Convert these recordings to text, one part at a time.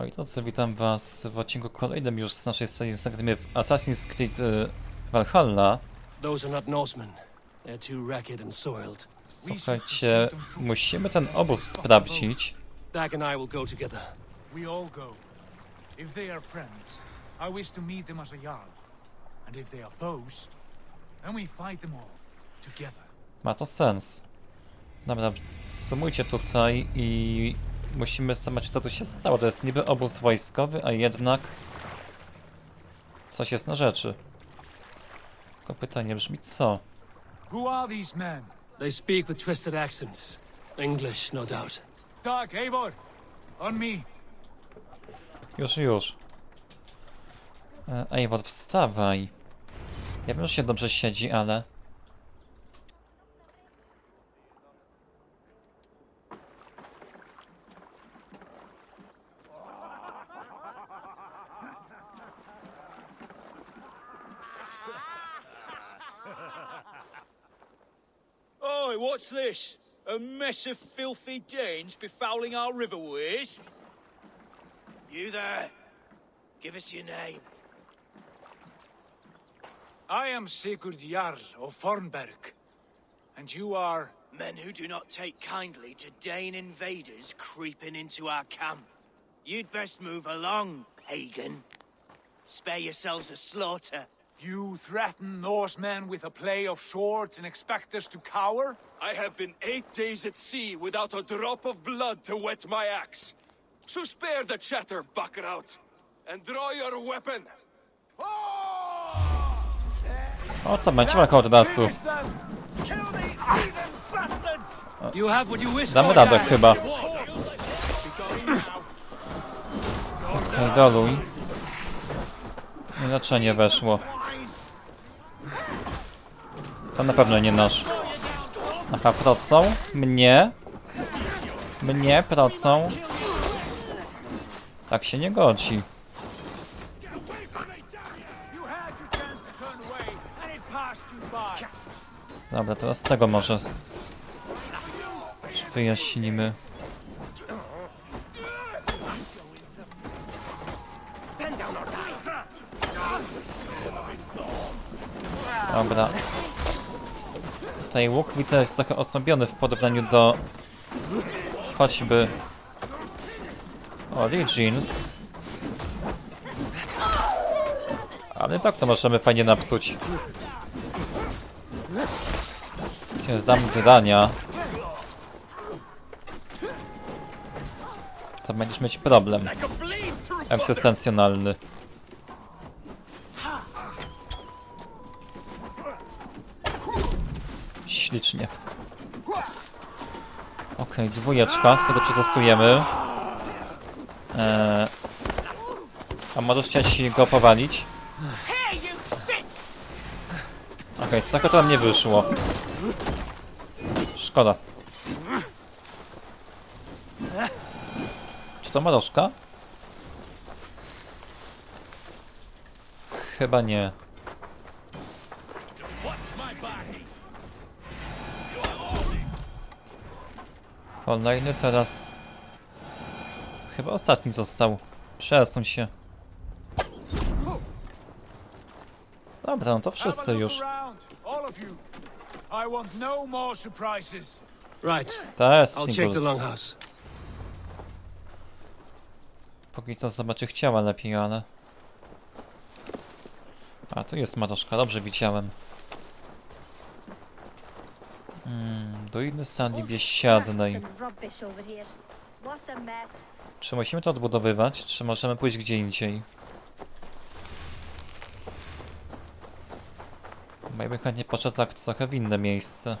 Moi drodzy, witam was w odcinku kolejnym już z naszej serii zagramy w Assassin's Creed y, Valhalla. Słuchajcie, musimy ten obóz sprawdzić. Dag and I will go together. We all go. If they are friends, I wish to meet them as a jarl. And if they are foes, then we fight them all together. Ma to sens. Dobra, sumujcie tutaj i musimy zobaczyć co tu się stało. To jest niby obóz wojskowy, a jednak coś jest na rzeczy. Tylko pytanie brzmi co? Who are these men? They speak with twisted accents. English, no doubt. Dag, Eivor! On me! Już, już. E, Eivor, wstawaj. Ja wiem, że się dobrze siedzi, ale... what's this? A mess of filthy Danes befouling our riverways? You there? Give us your name. I am Sigurd Jarl of Fornberg. And you are... Men who do not take kindly to Dane invaders creeping into our camp. You'd best move along, pagan. Spare yourselves a slaughter. You threaten Norsemen with a play of swords and expect us to cower? I have been eight days at sea without a drop of blood to wet my axe. So spare the chatter, Buckerout, and draw your weapon. O, to będzie you wish Damy radę chyba. Okej, doluj. I Leczenie weszło. To na pewno nie nasz. Aha, procą. Mnie. Mnie procą. Tak się nie godzi. Dobra, teraz tego może wyjaśnimy. Dobra. Tutaj łuk widzę jest trochę osłabiony w porównaniu do choćby Origins. Ale tak to możemy fajnie napsuć. Się zdam grania. To będziesz mieć problem egzystencjonalny. Ślicznie. Okej, dwójeczka, co to przetestujemy. Eee, a możesz chcieć go powalić? Okej, co to nam nie wyszło. Szkoda. Czy to malożka? Chyba nie. Kolejny teraz... Chyba ostatni został. Przesuń się. Dobra, no to wszyscy już. Right. To jest single. Póki co zobaczy chciała lepiej, ale... A, tu jest Maroszka, dobrze widziałem. Hmm, do innej sali biesiadnej. Some rubbish over here. What a mess. Czy musimy to odbudowywać, czy możemy pójść gdzie indziej? Ja bym chętnie poszedł tak trochę w inne miejsce.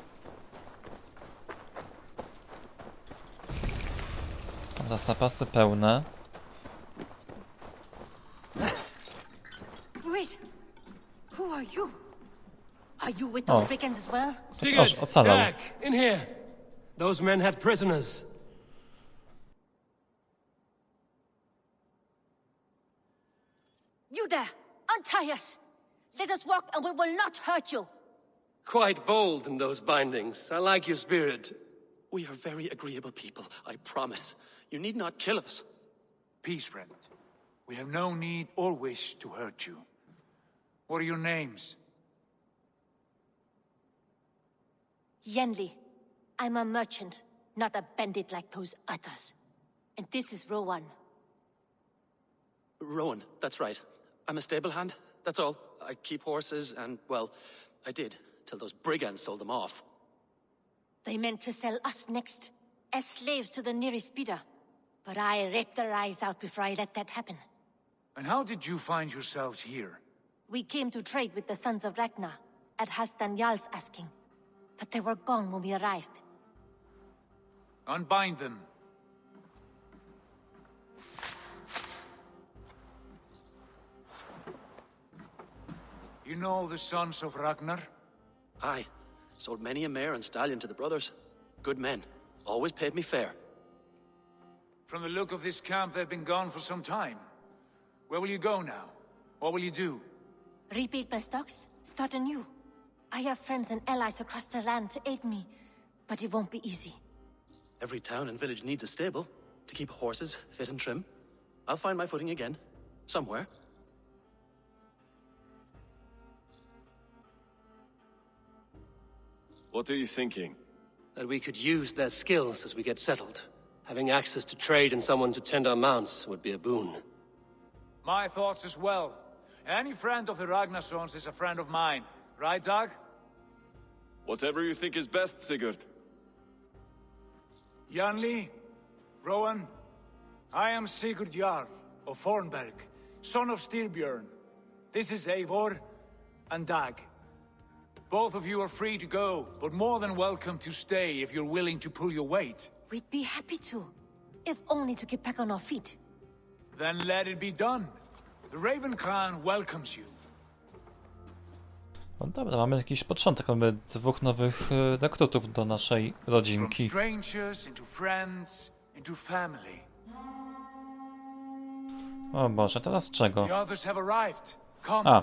Dobra, zapasy pełne. Are you those Oh. as well? Coś oż Sigurd, oh, ocalał. Dag, in here. Those men had prisoners. You there! Untie us! Let us walk and we will not hurt you! Quite bold in those bindings. I like your spirit. We are very agreeable people, I promise. You need not kill us. Peace, friend. We have no need or wish to hurt you. What are your names? Yenli, I'm a merchant, not a bandit like those others. And this is Rowan. Rowan, that's right. I'm a stable hand, that's all. I keep horses, and, well, I did, till those brigands sold them off. They meant to sell us next, as slaves to the nearest bidder. But I ripped their eyes out before I let that happen. And how did you find yourselves here? We came to trade with the Sons of Ragnar, at Halfdan Jarl's asking. But they were gone when we arrived. Unbind them. You know the Sons of Ragnar? Aye, sold many a mare and stallion to the brothers. Good men, always paid me fair. From the look of this camp, they've been gone for some time. Where will you go now? What will you do? Rebuild my stocks, start anew. I have friends and allies across the land to aid me, but it won't be easy. Every town and village needs a stable to keep horses fit and trim. I'll find my footing again, somewhere. What are you thinking? That we could use their skills as we get settled. Having access to trade and someone to tend our mounts would be a boon. My thoughts as well. Any friend of the Ragnarsons is a friend of mine. Right, Dag? Whatever you think is best, Sigurd. Janli, Rowan, I am Sigurd Jarl of Thornberg, son of Styrbjörn. This is Eivor and Dag. Both of you are free to go, but more than welcome to stay if you're willing to pull your weight. We'd be happy to, if only to get back on our feet. Then let it be done. The Raven Clan welcomes you. No dobra, mamy jakiś początek. Mamy dwóch nowych e, rekrutów do naszej rodzinki. O Boże, teraz czego? A.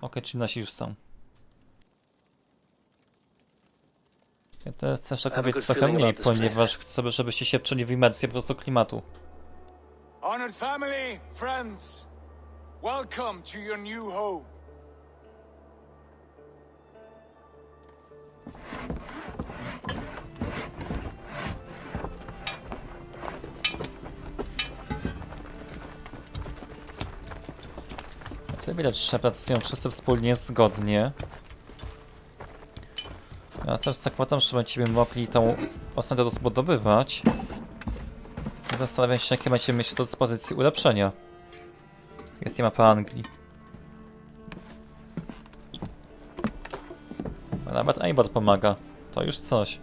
Okej, czyli nasi już są. Ja teraz wie good trochę mniej, ponieważ chcę, żebyście się wczuli w imersję po prostu klimatu. Honored family, friends, welcome to your new home. Tutaj widać, że pracują wszyscy wspólnie, zgodnie. Ja też zakładam, że będziemy mogli tą osadę rozbudowywać. Zastanawiam się, jakie będziemy mieć do dyspozycji ulepszenia. Jest nie mapa Anglii. Nawet Eibor pomaga. To już coś.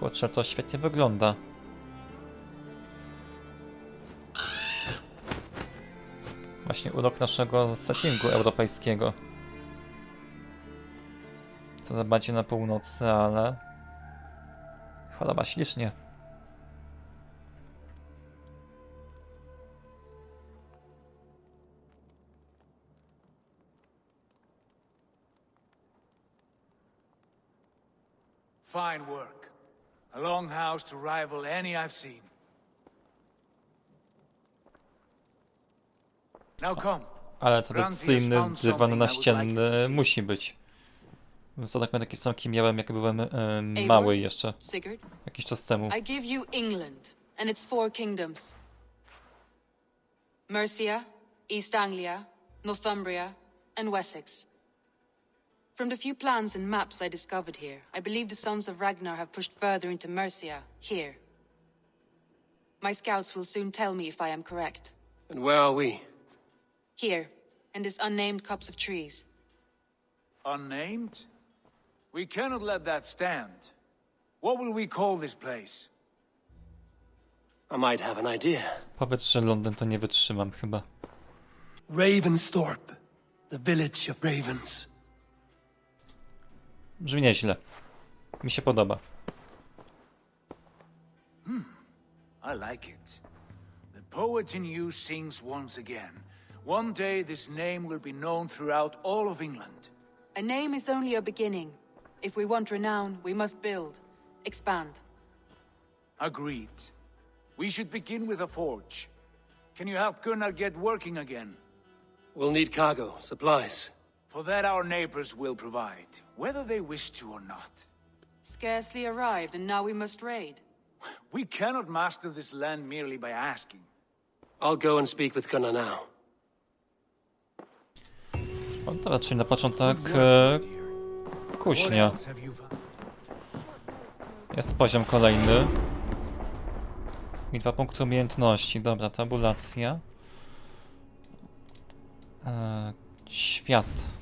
Kurczę, to świetnie wygląda. Właśnie urok naszego settingu europejskiego. Co bardziej na północy, ale... Choroba ślicznie. Fine work. A long house to rival any I've seen. Now come. Ale tradycyjny dywan naścienny musi być. Za dokładnie taki sam, kim miałem, jak byłem e, mały jeszcze, jakiś czas temu. I give you England and its four kingdoms Mercia, East Anglia, Northumbria, and Wessex. From the few plans and maps I discovered here, I believe the sons of Ragnar have pushed further into Mercia, here. My scouts will soon tell me if I am correct. And where are we? Here, in this unnamed copse of trees. Unnamed? We cannot let that stand. What will we call this place? I might have an idea. Powiedz, że Londyn to nie wytrzymam chyba. Ravensthorpe, the village of ravens. Brzmi nieźle. Mi się podoba. Hmm, I like it. The poet in you sings once again. One day this name will be known throughout all of England. A name is only a beginning. If we want renown, we must build, expand. Agreed. We should begin with a forge. Can you help Gunnar get working again? We'll need cargo, supplies. For that our neighbors will provide, whether they wish to or not. Scarcely arrived, and now we must raid. We cannot master this land merely by asking. I'll go and speak with Gunnar now. O, dobra, czyli na początek e, kuźnia. Jest poziom kolejny. I dwa punkty umiejętności. Dobra, tabulacja. E, świat.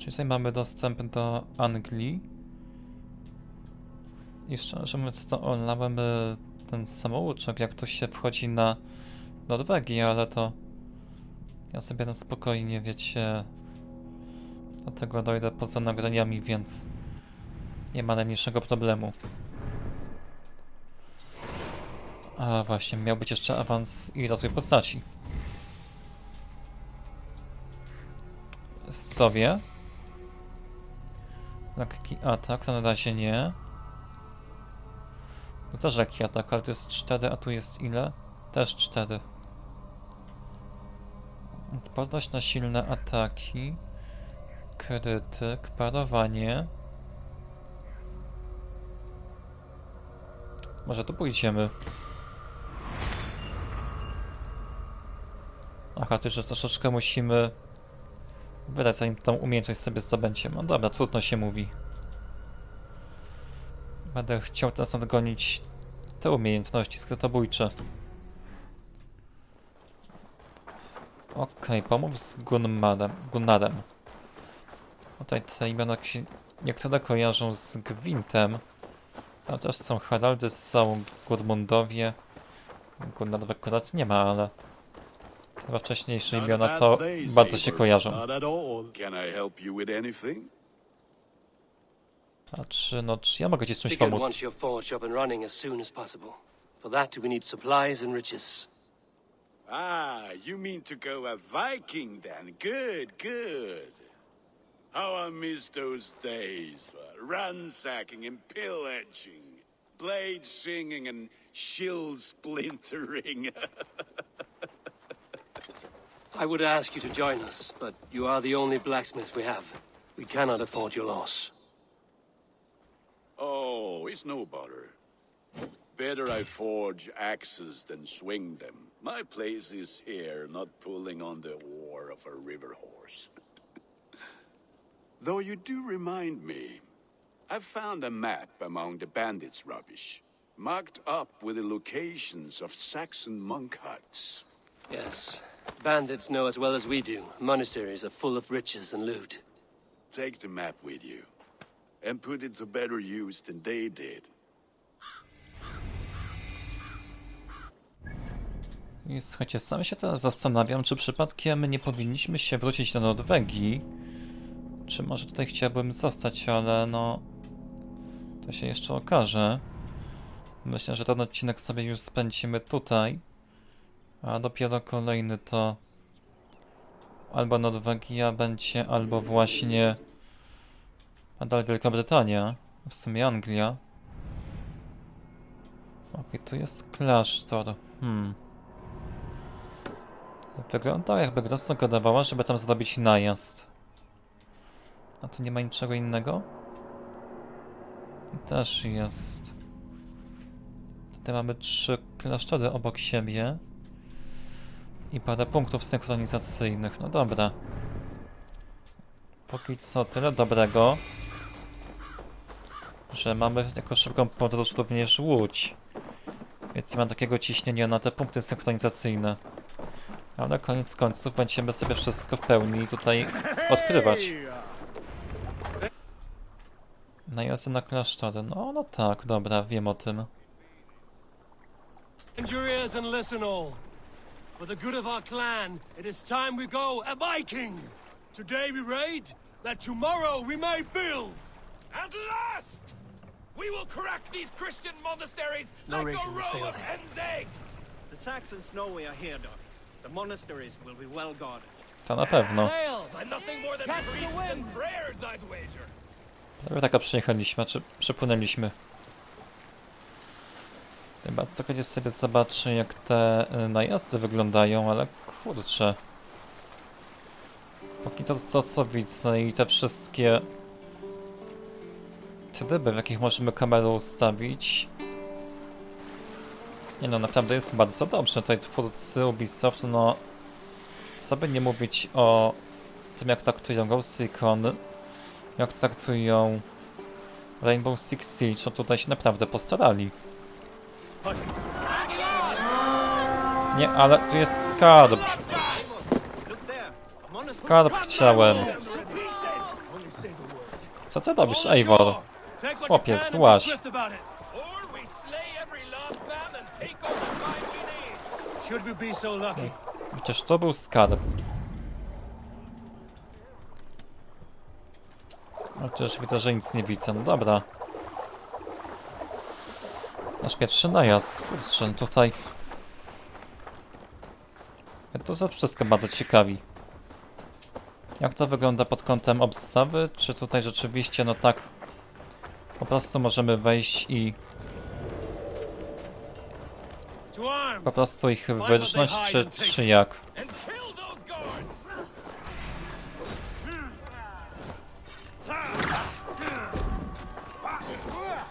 Czyli tutaj mamy dostęp do Anglii. I szczerze mówiąc to olałem e, ten samouczek, jak to się wchodzi na Norwegię, ale to ja sobie na spokojnie, wiecie, do tego dojdę poza nagraniami, więc nie ma najmniejszego problemu. A właśnie, miał być jeszcze awans i rozwój postaci. Zdrowie. Lekki atak, to na razie nie. To też lekki atak, ale tu jest 4, a tu jest ile? Też 4. Odporność na silne ataki. Krytyk, parowanie. Może tu pójdziemy. Aha, ty, że troszeczkę musimy wydać, zanim tą umiejętność sobie zdobędziemy. No dobra, trudno się mówi. Będę chciał teraz nadgonić te umiejętności skrytobójcze. Okej, pomów z Gunmarem, Gunnarem. Tutaj te imiona się niektóre kojarzą z Gwintem. Tam też są Haraldy, są Gudmundowie. Gunnar akurat nie ma, ale chyba wcześniejsze imiona to bardzo się kojarzą. A czy, no, czy ja mogę ci z czymś pomóc? wants your forge up and running as soon as possible. For that, we need supplies and riches. Ah, you mean to go a Viking then? Good, good. How I miss those days. uh, Ransacking and pillaging. Blade singing and shield splintering. I would ask you to join us, but you are the only blacksmith we have. We cannot afford your loss. oh, it's no bother. Better I forge axes than swing them. My place is here, not pulling on the oar of a river horse. Though you do remind me, I've found a map among the bandits' rubbish, marked up with the locations of Saxon monk huts. Yes. Bandits know as well as we do. Monasteries are full of riches and loot. Take the map with you, and put it to better use than they did. I słuchajcie, sam się teraz zastanawiam, czy przypadkiem nie powinniśmy się wrócić do Norwegii. Czy może tutaj chciałbym zostać, ale no... To się jeszcze okaże. Myślę, że ten odcinek sobie już spędzimy tutaj. A dopiero kolejny to... Albo Norwegia będzie, albo właśnie... Nadal Wielka Brytania. W sumie Anglia. Okej, tu jest klasztor. Hmm. Wygląda jakby gra sugerowała, żeby tam zrobić najazd. A tu nie ma niczego innego? Też jest. Tutaj mamy trzy klasztory obok siebie. I parę punktów synchronizacyjnych. No dobra. Póki co tyle dobrego. Że mamy jako szybką podróż również łódź. Więc nie ma takiego ciśnienia na te punkty synchronizacyjne. Ale koniec końców będziemy sobie wszystko w pełni tutaj odkrywać. Najazdy na klasztory. No, no tak, dobra, wiem o tym. For the good of our clan, it is time we go a Viking. Today we raid, that tomorrow we may build. At last! We will crack these Christian monasteries No like raising a the row of here. hen's eggs! The Saxons know we are here, Doc. The monasteries will be well guarded. To na pewno. By nothing more than priests and prayers, I'd wager. Prawie taka przyjechaliśmy, czy przepłynęliśmy. Chyba co kiedyś sobie zobaczę jak te y, najazdy wyglądają, ale kurczę. Póki to, to co widzę i te wszystkie tryby, w jakich możemy kamerę ustawić. Nie no, naprawdę jest bardzo dobrze. Tutaj twórcy Ubisoft, no co by nie mówić o tym jak traktują Ghost Recon, jak traktują Rainbow Six Siege, no tutaj się naprawdę postarali. Nie, ale tu jest skarb. Skarb chciałem. Co ty robisz, Eivor? Chłopie, złaś. Przecież to był skarb. No też widzę, że nic nie widzę. No dobra. Nasz pierwszy najazd. Kurczę, tutaj... Mnie to za wszystko bardzo ciekawi. Jak to wygląda pod kątem obstawy? Czy tutaj rzeczywiście, no tak... Po prostu możemy wejść i po prostu ich wyrżnąć, czy, czy jak?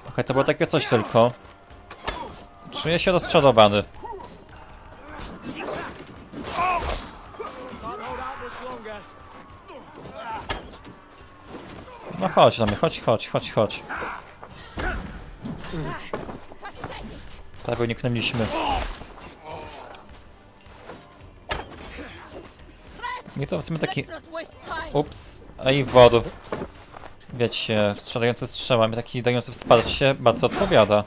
Okej, to było takie coś tylko. Czuję się rozczarowany. No chodź do mnie, chodź, chodź, chodź, chodź. Prawie uniknęliśmy. Nie to w sumie taki... Ups, Eivor. Wiecie, strzelający strzałami, taki dający wsparcie bardzo odpowiada.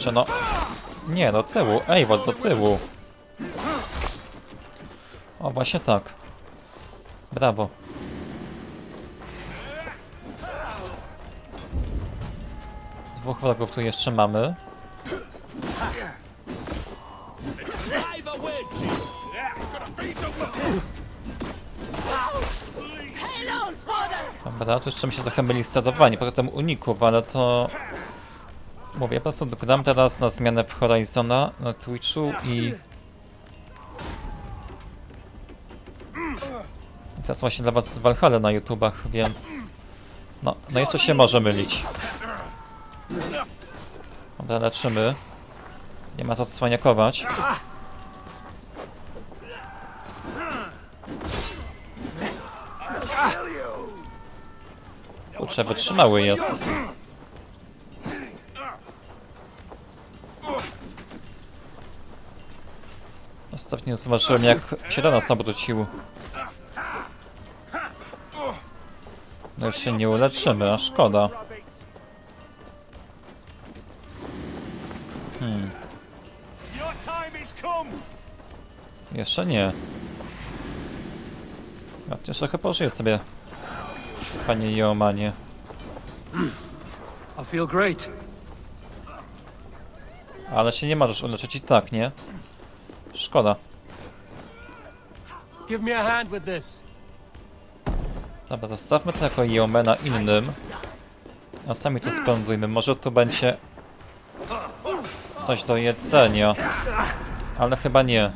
Kurczę, no. Nie, do tyłu. Eivor, do tyłu. O, właśnie tak. Brawo. Dwóch wrogów tu jeszcze mamy. Dobra, tu jeszcze mi się trochę myli sterowanie, poza tym uników, ale to... Mówię, po prostu gram teraz na zmianę w Horizona na Twitchu i... Teraz właśnie dla was Valhalla na YouTubach, więc... No, no jeszcze się może mylić. Dobra, leczymy. Nie ma co cwaniakować. Kurczę, wytrzymały jest. Ostatnio zobaczyłem jak się do nas obrócił. No już się nie uleczymy, a szkoda. Hmm. Jeszcze nie. Ja też trochę pożyję sobie, panie Jeomanie. Ale się nie możesz uleczyć i tak, nie? Szkoda. Give me a hand with this. Dobra, zostawmy to jako Jeomena innym. A sami to spędzujmy. Może tu będzie coś do jedzenia. Ale chyba nie.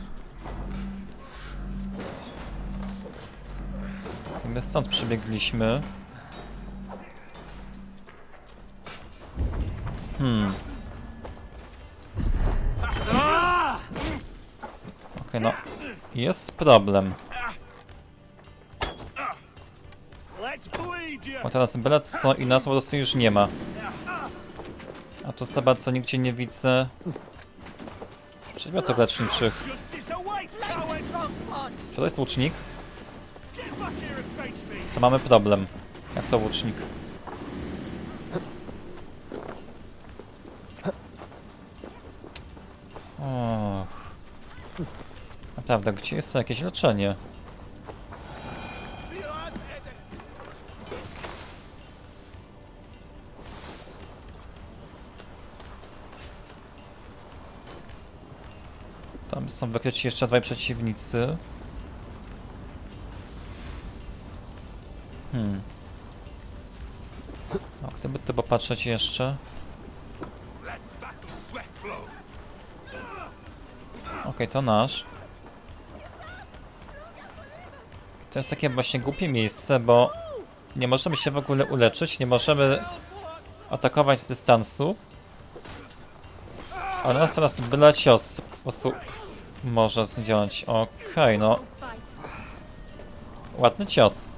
I my stąd przybiegliśmy. Hmm. No. Jest problem. Bo teraz byle co i nas po prostu już nie ma. A tu za co nigdzie nie widzę przedmiotów leczniczych. Czy to jest łucznik? To mamy problem. Jak to łucznik? Naprawdę, gdzie jest jakieś leczenie? Tam są wykryci jeszcze dwaj przeciwnicy. Hmm. A gdyby to popatrzeć jeszcze. Okej, okay, to nasz. To jest takie właśnie głupie miejsce, bo nie możemy się w ogóle uleczyć, nie możemy atakować z dystansu. Ale nas teraz byle cios po prostu może zdjąć. Okej, no. Ładny cios.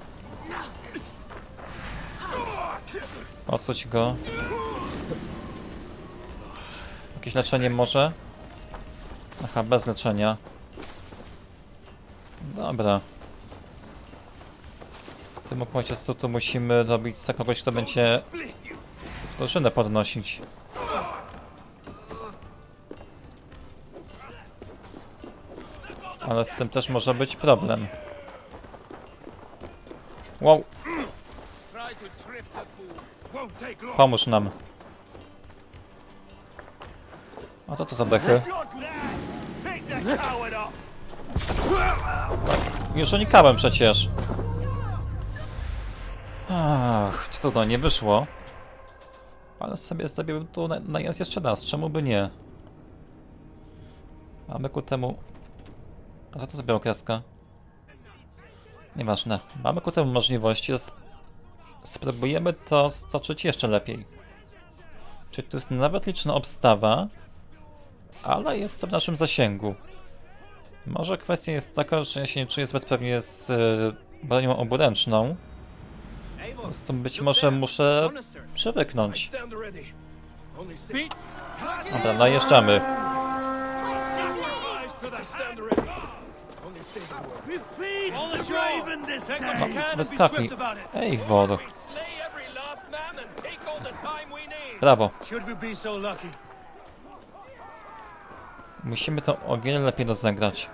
Osuć go. Jakieś leczenie może? Aha, bez leczenia. Dobra. Tym momencie tu musimy robić za kogoś, kto będzie drużynę podnosić. Ale z tym też może być problem. Wow, to pomóż nam. A to co za dechy? Już unikałem przecież. Ach, trudno, nie wyszło. Ale sobie zrobiłem tu na- najazd jeszcze raz, czemu by nie? Mamy ku temu... A co to za białokreska? Nieważne. Mamy ku temu możliwości, sp spróbujemy to stoczyć jeszcze lepiej. Czyli tu jest nawet liczna obstawa, ale jest to w naszym zasięgu. Może kwestia jest taka, że ja się nie czuję zbyt pewnie z e, bronią oburęczną. Po prostu być może muszę przywyknąć. Dobra, najeżdżamy. No, wyskakuj. Ej, wodo. Brawo. Musimy to o wiele lepiej rozegrać.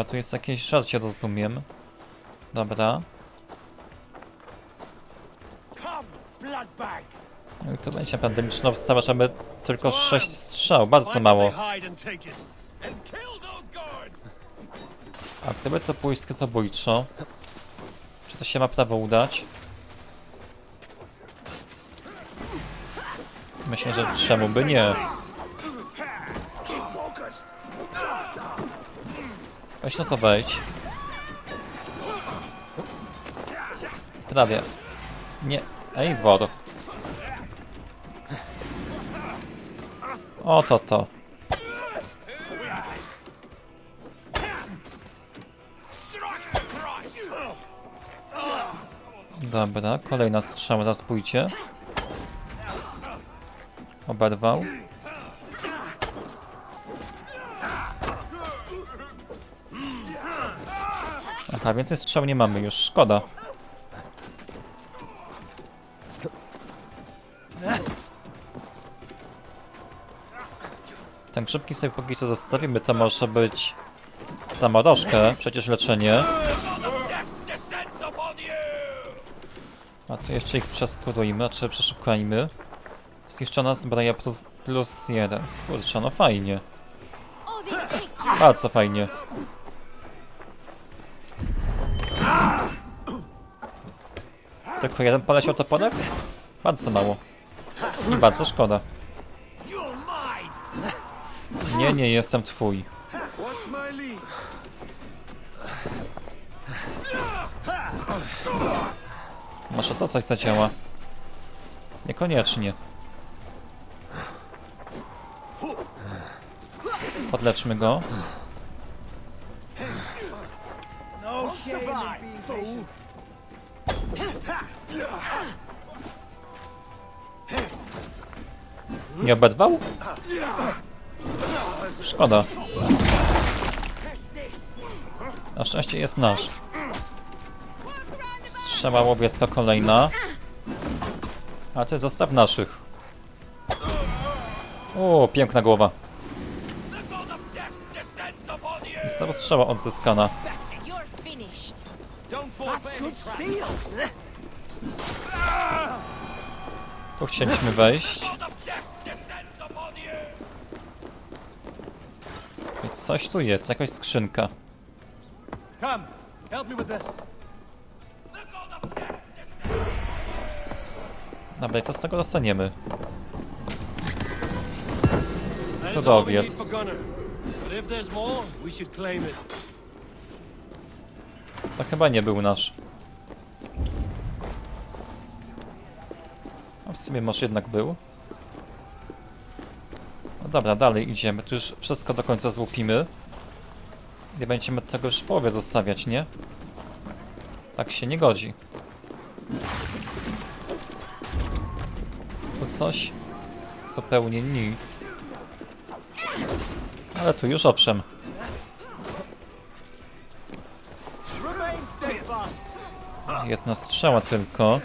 Aha, tu jest jakieś żarcie, rozumiem. Dobra. No i to będzie naprawdę liczna obstawa, żeby tylko 6 strzał, bardzo mało. A gdyby to pójść skrytobójczo, czy to się ma prawo udać? Myślę, że czemu by nie. Weź no to wejdź. Prawie. Nie. Ej, wor. Oto to. Dobra, kolejna strzała, zaraz pójdzie. Oberwał. Aha, więcej strzał nie mamy już, szkoda. Ten szybki sobie póki co zostawimy, to może być samorożkę, przecież leczenie. A to jeszcze ich przeskurujmy, czy przeszukajmy. Zniszczona zbroja plus, plus jeden. Kurczę, no fajnie. Bardzo fajnie. Tylko jeden poleciał toporek? Bardzo mało. I bardzo szkoda. Nie, nie, jestem twój. Może to coś zadziała? Niekoniecznie. Podleczmy go. Nie obedwał? Szkoda. Na szczęście jest nasz. Strzała łowieska kolejna. A ty zostaw naszych. O, piękna głowa. Została strzała odzyskana. Tu chcieliśmy wejść. Coś tu jest, jakaś skrzynka. Come, help me with this. Dobra, i co z tego dostaniemy? It. To chyba nie był nasz. A w sumie może jednak był. Dobra, dalej idziemy. Tu już wszystko do końca złupimy. Nie będziemy tego już w połowie zostawiać, nie? Tak się nie godzi. Tu coś? Zupełnie nic. Ale tu już owszem. Jedna strzała tylko.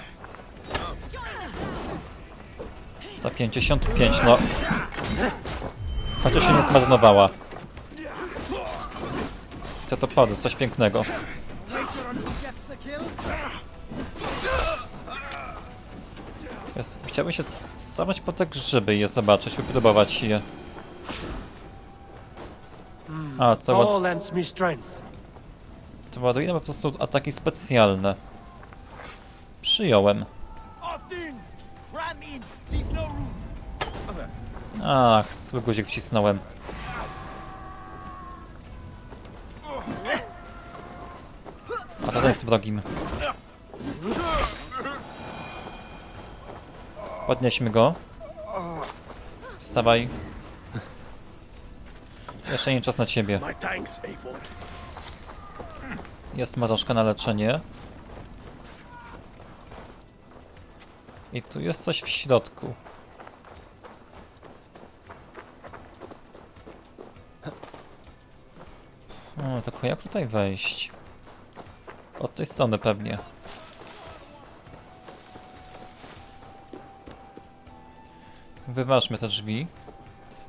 Za 55, no. Chociaż się nie zmarnowała. Co to padło? Coś pięknego. Jest, chciałbym się zabrać po te grzyby i je zobaczyć, wypróbować je. A, to, strength. to ładuje po prostu ataki specjalne. Przyjąłem. Ach, zły guzik wcisnąłem. A to ten jest wrogim. Podnieśmy go. Wstawaj. Jeszcze nie czas na ciebie. Jest maroszka na leczenie. I tu jest coś w środku. Tylko jak tutaj wejść? Od tej strony pewnie. Wyważmy te drzwi.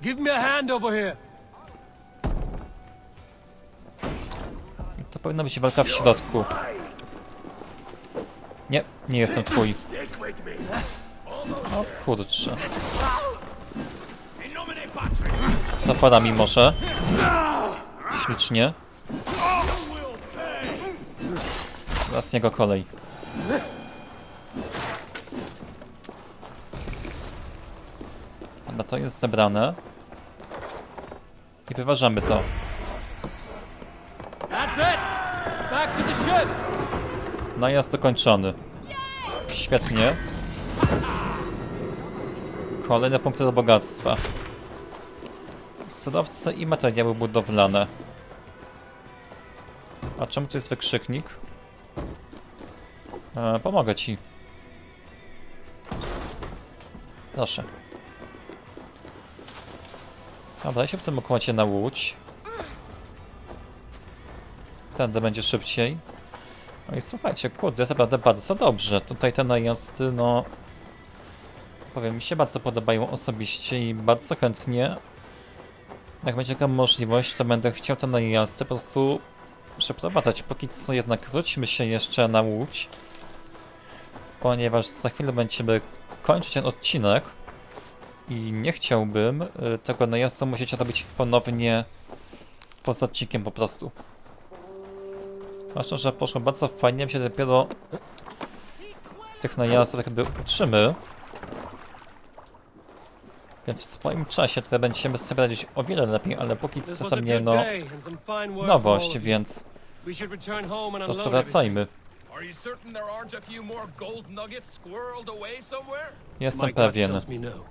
Give me a hand over here. To powinna być walka w środku. Nie, nie jestem twój. O kurczę. Zapada mi może. Ślicznie. Teraz jego kolej. Dobra, to jest zebrane. I wyważamy to. Ship. Najazd dokończony. Świetnie. Kolejne punkty do bogactwa. Surowce i materiały budowlane. A czemu tu jest wykrzyknik? E, pomogę ci. Proszę. Dobra, się w tym układzie na łódź. Tędy będzie szybciej. No i słuchajcie, kurde, jest naprawdę bardzo dobrze. Tutaj te najazdy, no... Powiem, mi się bardzo podobają osobiście i bardzo chętnie, jak będzie taka możliwość, to będę chciał te najazdy po prostu przeprowadzać. Póki co jednak wróćmy się jeszcze na łódź, ponieważ za chwilę będziemy kończyć ten odcinek i nie chciałbym y, tego najazdu musieć robić ponownie poza odcinkiem po prostu. Zwłaszcza, że poszło bardzo fajnie, mi się dopiero tych najazdów jakby uczymy. Więc w swoim czasie tutaj będziemy sobie radzić o wiele lepiej, ale póki co to mnie no nowość, więc po prostu wracajmy. Jestem pewien. no.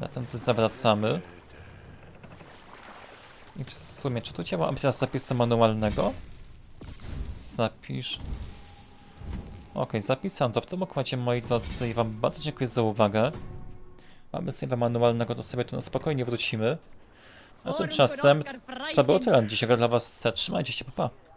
Zatem tu zawracamy. I w sumie, czy tu działa opcja zapisu manualnego? Zapisz. Ok, zapisałem to w tym układzie, moi drodzy, i wam bardzo dziękuję za uwagę. Mamy save'a manualnego, to sobie tu na spokojnie wrócimy. A tymczasem to było tyle dzisiaj dla was. Trzymajcie się, pa pa.